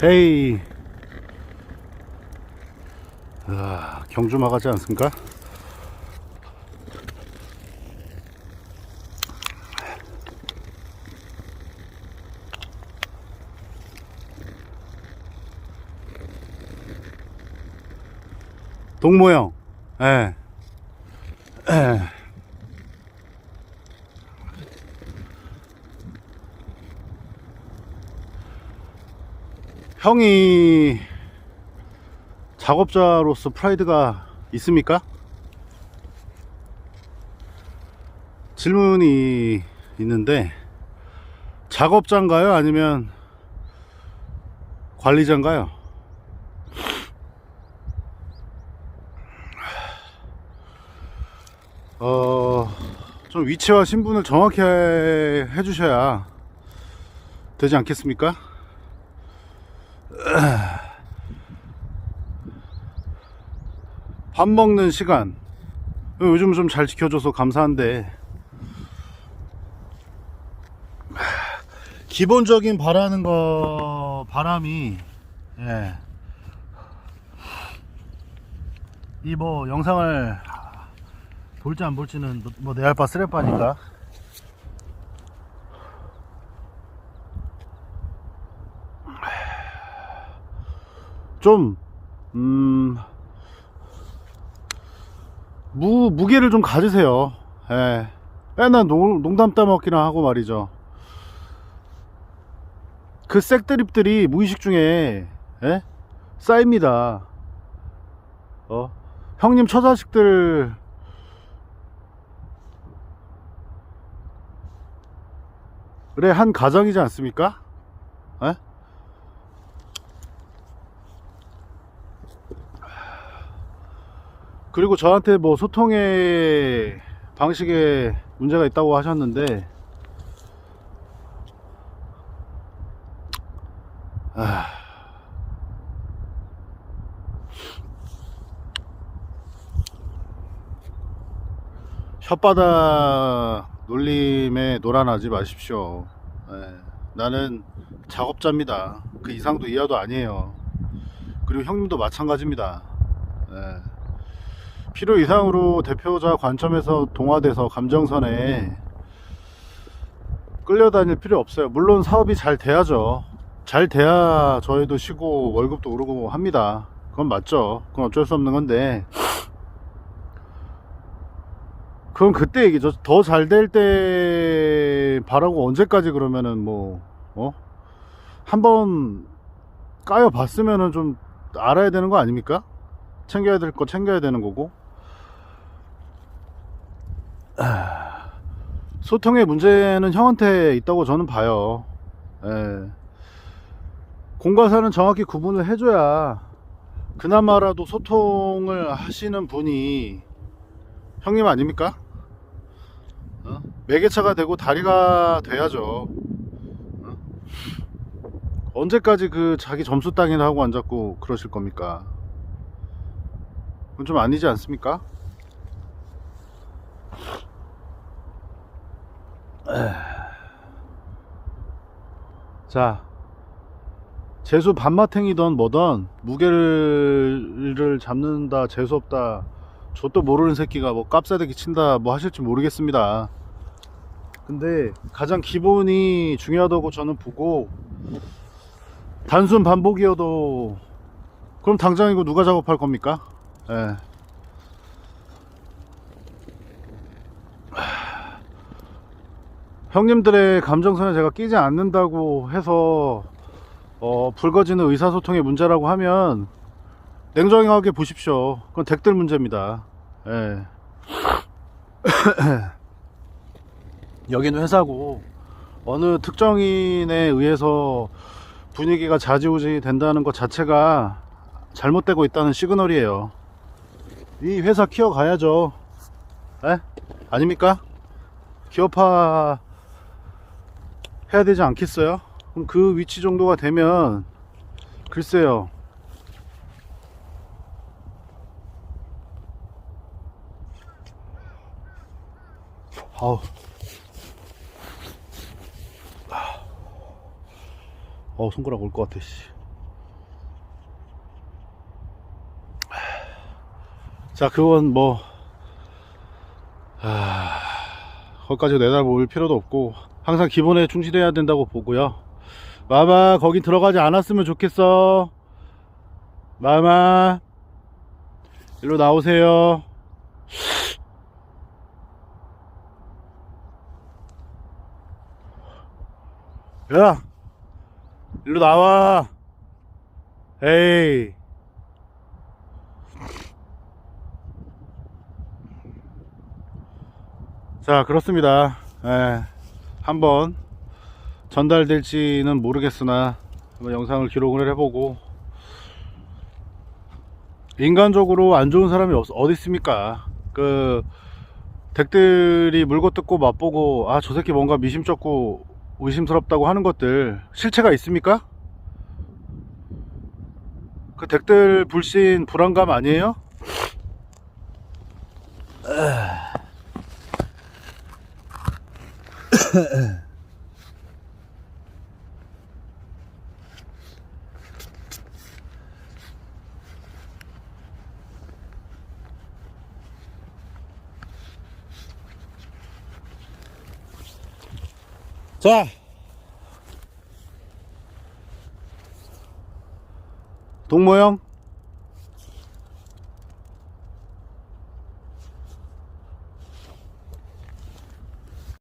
에이. 아, 경주마 가지 않습니까? 동모형. 예. 예. 형이 작업자로서 프라이드가 있습니까? 질문이 있는데 작업자인가요? 아니면 관리자인가요? 어, 좀 위치와 신분을 정확히 해- 해주셔야 되지 않겠습니까? 밥 먹는 시간. 요즘 좀 잘 지켜줘서 감사한데. 기본적인 바라는 거 바람이 예. 이 뭐 영상을 볼지 안 볼지는 뭐 내 알바 쓰레빠니까. 좀 음, 무, 무게를 좀 가지세요. 예. 맨날 농, 농담 따먹기나 하고 말이죠. 그 색드립들이 무의식 중에, 예? 쌓입니다. 어? 형님 처자식들, 그래, 한 가정이지 않습니까? 예? 그리고 저한테 뭐 소통의 방식에 문제가 있다고 하셨는데 아... 혓바닥 놀림에 놀아나지 마십시오. 예, 나는 작업자입니다. 그 이상도 이하도 아니에요. 그리고 형님도 마찬가지입니다. 예. 필요 이상으로 대표자 관점에서 동화돼서 감정선에 끌려다닐 필요 없어요. 물론 사업이 잘 돼야죠. 잘 돼야 저희도 쉬고 월급도 오르고 합니다. 그건 맞죠. 그건 어쩔 수 없는 건데. 그건 그때 얘기죠. 더 잘 될 때 바라고 언제까지 그러면은 뭐, 어? 한번 까여 봤으면은 좀 알아야 되는 거 아닙니까? 챙겨야 될 거 챙겨야 되는 거고. 아, 소통의 문제는 형한테 있다고 저는 봐요. 예. 공과 사는 정확히 구분을 해줘야 그나마라도 소통을 하시는 분이 형님 아닙니까? 어? 매개차가 되고 다리가 돼야죠. 어? 언제까지 그 자기 점수 따기나 하고 앉았고 그러실 겁니까? 그건 좀 아니지 않습니까? 자, 재수 반마탱이던 뭐던 무게를 잡는다 재수 없다 저도 모르는 새끼가 뭐 깝사대기 친다 뭐 하실지 모르겠습니다. 근데 가장 기본이 중요하다고 저는 보고 단순 반복이어도 그럼 당장 이거 누가 작업할 겁니까? 예. 형님들의 감정선에 제가 끼지 않는다고 해서 어, 불거지는 의사소통의 문제라고 하면 냉정하게 보십시오. 그건 댁들 문제입니다. 예. 여기는 회사고 어느 특정인에 의해서 분위기가 좌지우지 된다는 것 자체가 잘못되고 있다는 시그널이에요. 이 회사 키워가야죠. 에? 아닙니까? 기업화 해야 되지 않겠어요? 그럼 그 위치 정도가 되면 글쎄요. 아우. 어우 손가락 올 것 같아 씨. 자, 그건 뭐, 아, 거기까지 내다볼 필요도 없고, 항상 기본에 충실해야 된다고 보고요. 마마, 거긴 들어가지 않았으면 좋겠어. 마마, 일로 나오세요. 야, 일로 나와. 에이. 자, 그렇습니다. 예, 한번 전달될지는 모르겠으나 한번 영상을 기록을 해보고 인간적으로 안 좋은 사람이 없, 어디 있습니까? 그 댁들이 물고 뜯고 맛보고 아 저 새끼 뭔가 미심쩍고 의심스럽다고 하는 것들 실체가 있습니까? 그 댁들 불신 불안감 아니에요? 자. 동모형